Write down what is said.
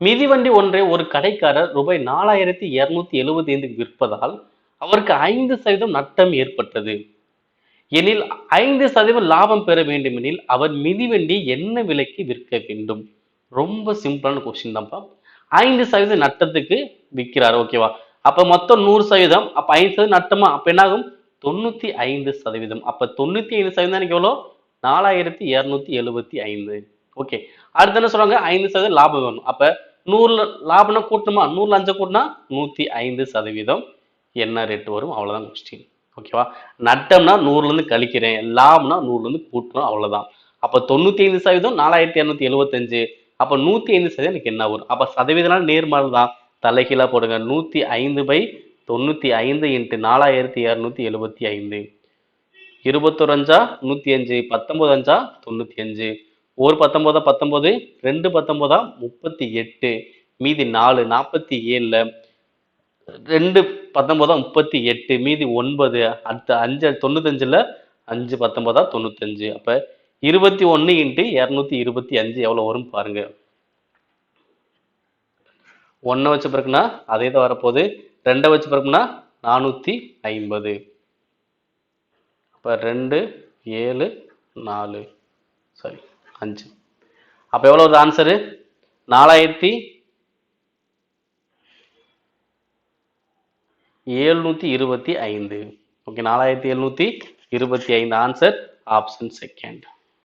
மிதிவண்டி ஒன்றை ஒரு கடைக்காரர் ரூபாய் நாலாயிரத்தி இருநூத்தி எழுபத்தி ஐந்துக்கு விற்பதால் அவருக்கு ஐந்து சதவீதம் நட்டம் ஏற்பட்டது. எனில் ஐந்து சதவீதம் லாபம் பெற வேண்டுமெனில் அவர் மிதிவண்டி என்ன விலைக்கு விற்க வேண்டும்? ரொம்ப சிம்பிளான கொஸ்டின் தான்ப்பா. ஐந்து சதவீதம் நட்டத்துக்கு விற்கிறார் ஓகேவா அப்ப மொத்தம் நூறு சதவீதம். அப்ப ஐந்து சதவீதம் நட்டமா? அப்ப என்ன ஆகும் தொண்ணூத்தி ஐந்து சதவீதம். அப்ப தொண்ணூத்தி ஐந்து சதவீதம் எனக்கு எவ்வளோ? நாலாயிரத்தி இரநூத்தி எழுபத்தி ஐந்து. ஓகே அடுத்து என்ன சொல்றாங்க? ஐந்து சதவீதம் லாபம் வேணும். அப்ப நூறுல லாபம்னா கூட்டணுமா நூறுல அஞ்சு கூட்டினா நூத்தி ஐந்து சதவீதம். என்ன ரேட் வரும்? அவ்வளவுதான் கொஸ்டின் ஓகேவா நட்டம்னா நூறுல இருந்து கழிக்கிறேன். லாபம்னா நூறுல இருந்து கூட்டணும் அவ்வளவுதான். அப்ப தொண்ணூத்தி ஐந்து சதவீதம் நாலாயிரத்தி இரநூத்தி எழுபத்தஞ்சு அப்ப நூத்தி ஐந்து சதவீதம் எனக்கு என்ன வரும்? அப்ப சதவீதம்னா நேர்மாறு தான். தலைகீழா போடுங்க. நூத்தி ஐந்து பை தொண்ணூத்தி ஐந்து இன்ட்டு நாலாயிரத்தி இரநூத்தி எழுபத்தி ஐந்து. இருபத்தொரு அஞ்சா நூத்தி அஞ்சு. பத்தொன்பது அஞ்சா தொண்ணூத்தி அஞ்சு. ஒரு பத்தொம்போதா பத்தொம்போது ரெண்டு பத்தொம்போதா முப்பத்தி எட்டு மீதி நாலு நாற்பத்தி ஏழில் ரெண்டு பத்தொம்போதா முப்பத்தி எட்டு மீதி ஒன்பது அடுத்த அஞ்சு தொண்ணூத்தஞ்சில் அஞ்சு பத்தொம்போதா தொண்ணூத்தஞ்சு. அப்போ இருபத்தி ஒன்று இன்ட்டு இரநூத்தி இருபத்தி அஞ்சு எவ்வளோ வரும் பாருங்க. ஒன்றை வச்சு பிறகுனா அதே தான் வரப்போகுது. ரெண்டை வச்சு பிறகுனா நானூற்றி ஐம்பது. அப்போ ரெண்டு ஏழு நாலு சரி. அஞ்சு. அப்போ எவ்வளோ வருது ஆன்சரு நாலாயிரத்தி எழுநூற்றி இருபத்தி ஐந்து. ஓகே நாலாயிரத்தி எழுநூற்றி இருபத்தி ஐந்து. Answer option second